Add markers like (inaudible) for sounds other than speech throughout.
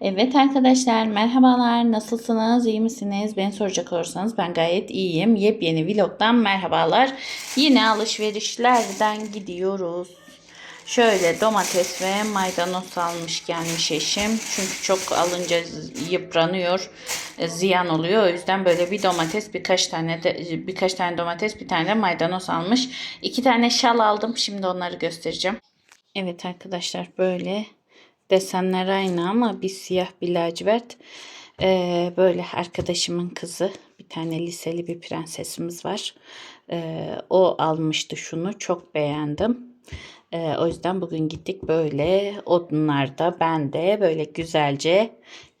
Evet arkadaşlar merhabalar. Nasılsınız? İyi misiniz? Beni soracak olursanız ben gayet iyiyim. Yepyeni vlogdan merhabalar. Yine alışverişlerden gidiyoruz. Şöyle domates ve maydanoz almış gelmiş eşim. Çünkü çok alınca yıpranıyor e, ziyan oluyor. O yüzden böyle bir domates birkaç tane de birkaç tane domates bir tane de maydanoz almış. İki tane şal aldım. Şimdi onları göstereceğim. Evet arkadaşlar böyle desenler aynı ama bir siyah bir lacivert. Ee, böyle arkadaşımın kızı bir tane liseli bir prensesimiz var. Ee, o almıştı şunu çok beğendim. Ee, o yüzden bugün gittik böyle odunlarda ben de böyle güzelce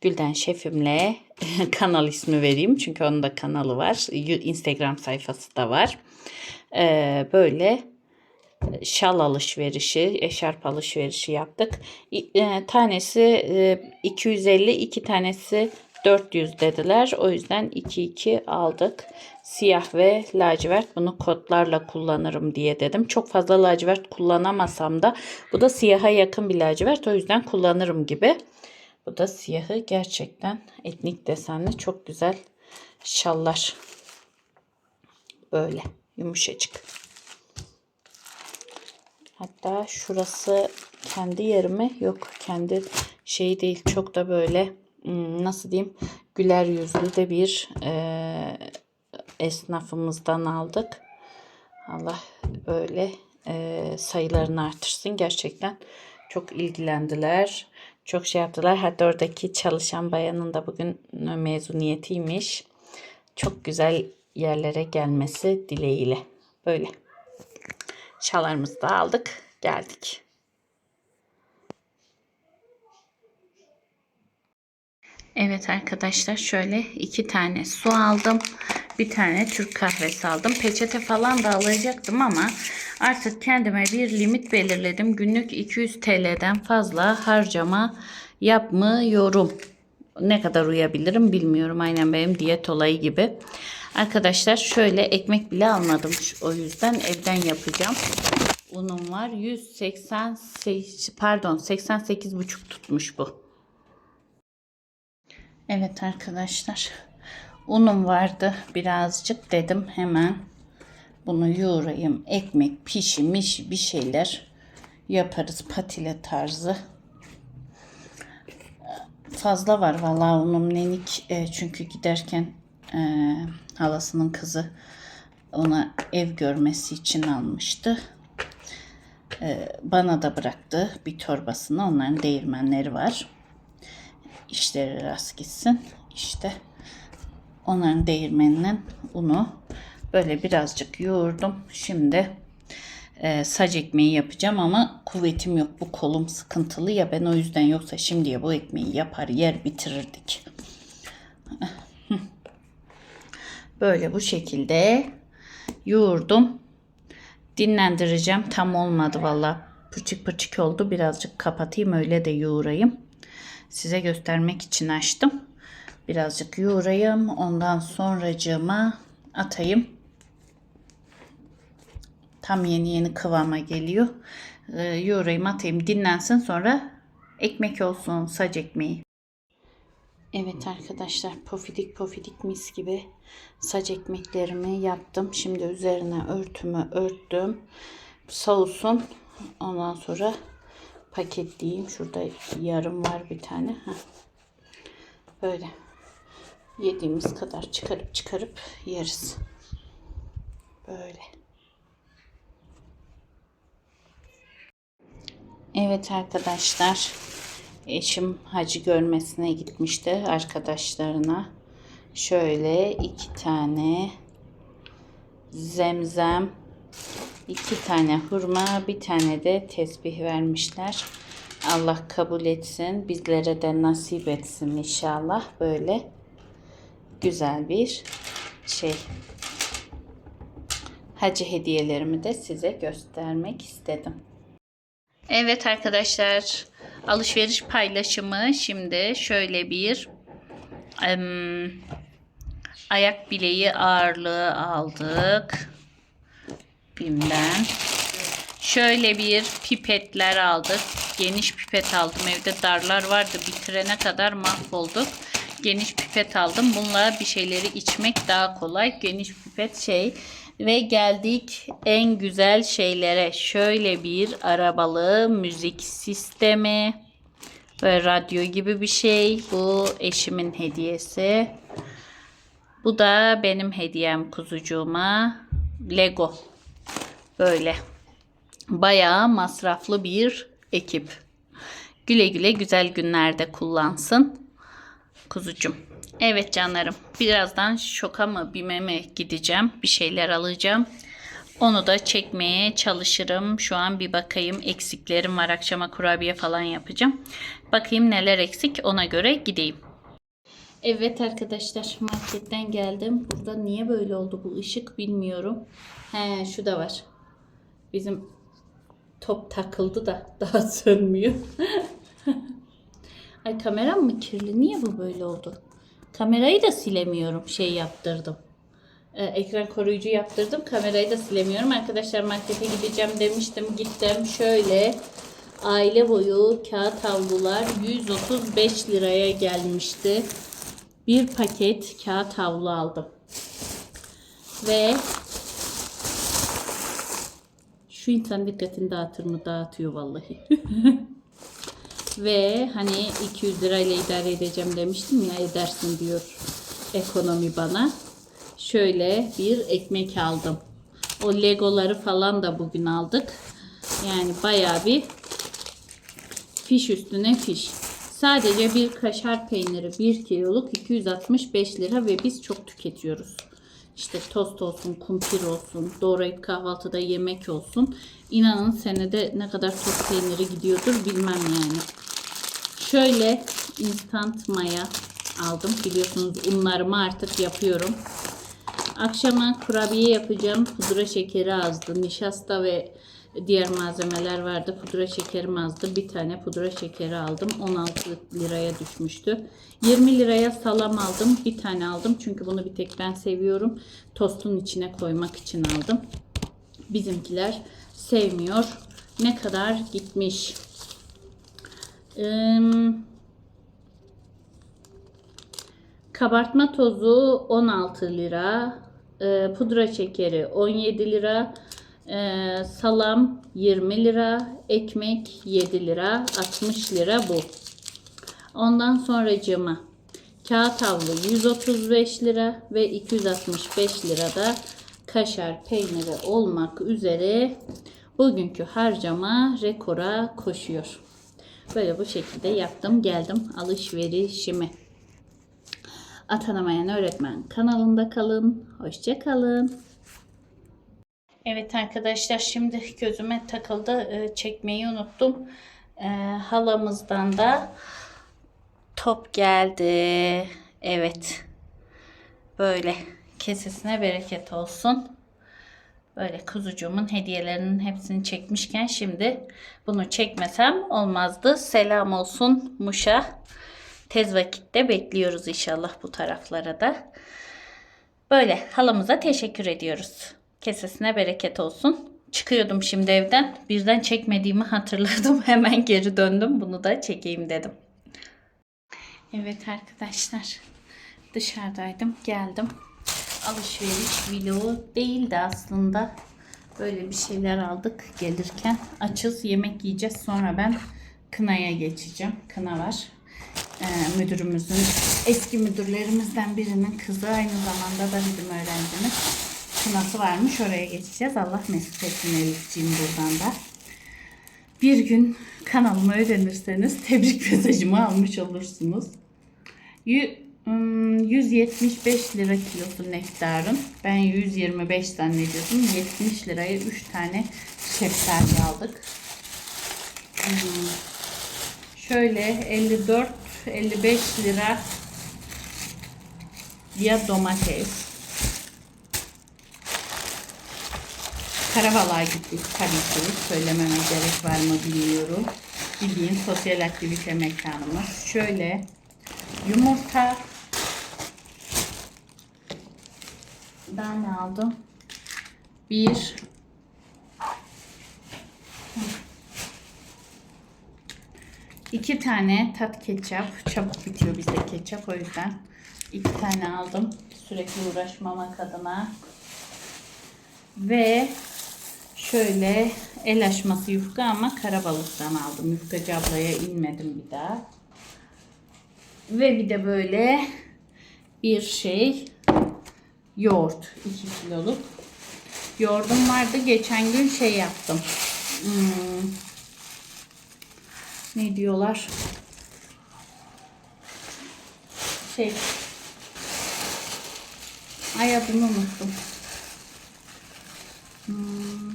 Gülden şefimle (laughs) kanal ismi vereyim. Çünkü onun da kanalı var. Instagram sayfası da var. Ee, böyle şal alışverişi, eşarp alışverişi yaptık. E, tanesi e, 250, iki tanesi 400 dediler. O yüzden 2-2 aldık. Siyah ve lacivert bunu kodlarla kullanırım diye dedim. Çok fazla lacivert kullanamasam da bu da siyaha yakın bir lacivert. O yüzden kullanırım gibi. Bu da siyahı gerçekten etnik desenli çok güzel şallar. Böyle yumuşacık. Hatta şurası kendi yerime yok kendi şey değil çok da böyle hmm, nasıl diyeyim güler yüzlü de bir e, esnafımızdan aldık. Allah böyle e, sayılarını artırsın gerçekten çok ilgilendiler. Çok şey yaptılar. Hatta oradaki çalışan bayanın da bugün mezuniyetiymiş. Çok güzel yerlere gelmesi dileğiyle. Böyle. Şalarımızı da aldık. Geldik. Evet arkadaşlar şöyle iki tane su aldım. Bir tane Türk kahvesi aldım. Peçete falan da alacaktım ama artık kendime bir limit belirledim. Günlük 200 TL'den fazla harcama yapmıyorum. Ne kadar uyabilirim bilmiyorum. Aynen benim diyet olayı gibi. Arkadaşlar şöyle ekmek bile almadım. O yüzden evden yapacağım. Unum var. 188 pardon 88 buçuk tutmuş bu. Evet arkadaşlar. Unum vardı birazcık dedim hemen bunu yoğurayım. Ekmek, pişmiş bir şeyler yaparız patile tarzı. Fazla var vallahi unum nenik e, çünkü giderken e, halasının kızı ona ev görmesi için almıştı. E, bana da bıraktı bir torbasını. Onların değirmenleri var. İşleri rast gitsin. İşte onların değirmeninin unu böyle birazcık yoğurdum. Şimdi e, sac ekmeği yapacağım ama kuvvetim yok. Bu kolum sıkıntılı ya ben o yüzden yoksa şimdiye bu ekmeği yapar yer bitirirdik. Böyle bu şekilde yoğurdum. Dinlendireceğim. Tam olmadı valla. Pırçık pırçık oldu. Birazcık kapatayım öyle de yoğurayım. Size göstermek için açtım. Birazcık yoğurayım. Ondan sonracığıma atayım. Tam yeni yeni kıvama geliyor. Ee, yoğurayım atayım dinlensin sonra ekmek olsun sac ekmeği. Evet arkadaşlar pofidik pofidik mis gibi saç ekmeklerimi yaptım. Şimdi üzerine örtümü örttüm. Soğusun. Ondan sonra paketleyeyim. Şurada yarım var bir tane. Heh. Böyle yediğimiz kadar çıkarıp çıkarıp yeriz. Böyle. Evet arkadaşlar. Eşim hacı görmesine gitmişti arkadaşlarına. Şöyle iki tane zemzem, iki tane hurma, bir tane de tesbih vermişler. Allah kabul etsin. Bizlere de nasip etsin inşallah. Böyle güzel bir şey. Hacı hediyelerimi de size göstermek istedim. Evet arkadaşlar alışveriş paylaşımı şimdi şöyle bir em, ayak bileği ağırlığı aldık. Bim'den. Şöyle bir pipetler aldık. geniş pipet aldım. Evde darlar vardı. Bitirene kadar mahvolduk. Geniş pipet aldım. Bununla bir şeyleri içmek daha kolay. Geniş pipet şey. Ve geldik en güzel şeylere. Şöyle bir arabalı müzik sistemi. Böyle radyo gibi bir şey. Bu eşimin hediyesi. Bu da benim hediyem kuzucuğuma. Lego. Böyle. Bayağı masraflı bir ekip. Güle güle güzel günlerde kullansın. Kuzucum. Evet canlarım. Birazdan şoka mı bime mi gideceğim. Bir şeyler alacağım. Onu da çekmeye çalışırım. Şu an bir bakayım. Eksiklerim var. Akşama kurabiye falan yapacağım. Bakayım neler eksik. Ona göre gideyim. Evet arkadaşlar marketten geldim. Burada niye böyle oldu bu ışık bilmiyorum. He şu da var. Bizim top takıldı da (laughs) daha sönmüyor. (laughs) Ay kameram mı kirli? Niye bu böyle oldu? Kamerayı da silemiyorum. Şey yaptırdım. Ee, ekran koruyucu yaptırdım. Kamerayı da silemiyorum. Arkadaşlar markete gideceğim demiştim. Gittim. Şöyle aile boyu kağıt havlular 135 liraya gelmişti. Bir paket kağıt havlu aldım. Ve şu insan dikkatini dağıtır mı? Dağıtıyor vallahi. (laughs) Ve hani 200 lirayla idare edeceğim demiştim ya edersin diyor ekonomi bana. Şöyle bir ekmek aldım. O legoları falan da bugün aldık. Yani bayağı bir fiş üstüne fiş. Sadece bir kaşar peyniri 1 kiloluk 265 lira ve biz çok tüketiyoruz. İşte tost olsun, kumpir olsun, doğrayıp kahvaltıda yemek olsun. İnanın senede ne kadar tost peyniri gidiyordur bilmem yani. Şöyle instant maya aldım. Biliyorsunuz unlarımı artık yapıyorum. Akşama kurabiye yapacağım. Pudra şekeri azdı. Nişasta ve diğer malzemeler vardı. Pudra şekerim azdı. Bir tane pudra şekeri aldım. 16 liraya düşmüştü. 20 liraya salam aldım. Bir tane aldım. Çünkü bunu bir tek ben seviyorum. Tostun içine koymak için aldım. Bizimkiler sevmiyor. Ne kadar gitmiş? Ee, kabartma tozu 16 lira. Ee, pudra şekeri 17 lira. Ee, salam 20 lira. Ekmek 7 lira. 60 lira bu. Ondan sonra cıma. Kağıt havlu 135 lira ve 265 lira da kaşar peyniri olmak üzere bugünkü harcama rekora koşuyor. Böyle bu şekilde yaptım geldim alışverişimi. Atanamayan Öğretmen kanalında kalın. Hoşça kalın. Evet arkadaşlar şimdi gözüme takıldı. Ee, Çekmeyi unuttum. Ee, Halamızdan da top geldi. Evet. Böyle kesesine bereket olsun. Böyle kuzucuğumun hediyelerinin hepsini çekmişken şimdi bunu çekmesem olmazdı. Selam olsun Muş'a. Tez vakitte bekliyoruz inşallah bu taraflara da. Böyle halamıza teşekkür ediyoruz. Kesesine bereket olsun. Çıkıyordum şimdi evden. Birden çekmediğimi hatırladım. (laughs) Hemen geri döndüm. Bunu da çekeyim dedim. Evet arkadaşlar. Dışarıdaydım. Geldim alışveriş vlogu değildi aslında. Böyle bir şeyler aldık gelirken. Açız yemek yiyeceğiz. Sonra ben kınaya geçeceğim. Kına var. Ee, müdürümüzün eski müdürlerimizden birinin kızı aynı zamanda da bizim öğrencimiz. Kınası varmış. Oraya geçeceğiz. Allah mesut etsin Elifciğim buradan da. Bir gün kanalımı öğrenirseniz tebrik mesajımı almış olursunuz. Yü- Hmm, 175 lira kilosu nektarın. Ben 125 zannediyordum. 70 liraya 3 tane şeftali aldık. Hmm, Şöyle 54 55 lira ya domates. Karavalığa gittik tabii ki. Söylememe gerek var mı bilmiyorum. Bildiğin sosyal aktivite mekanımız. Şöyle yumurta Ben ne aldım? Bir iki tane tat ketçap. Çabuk bitiyor bizde ketçap o yüzden. iki tane aldım. Sürekli uğraşmamak adına. Ve şöyle el aşması yufka ama karabalıktan aldım. Yufkacı ablaya inmedim bir daha. Ve bir de böyle bir şey yoğurt 2 kiloluk. Yoğurdum vardı. Geçen gün şey yaptım. Hmm, ne diyorlar? Şey Ay adını unuttum. Hmm,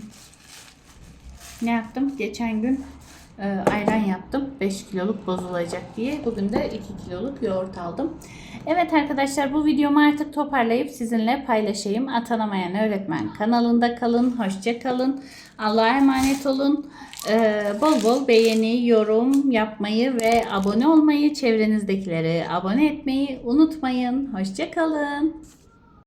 ne yaptım? Geçen gün ayran yaptım. 5 kiloluk bozulacak diye. Bugün de 2 kiloluk yoğurt aldım. Evet arkadaşlar bu videomu artık toparlayıp sizinle paylaşayım. Atanamayan Öğretmen kanalında kalın. Hoşça kalın. Allah'a emanet olun. E, bol bol beğeni, yorum yapmayı ve abone olmayı, çevrenizdekilere abone etmeyi unutmayın. Hoşça kalın.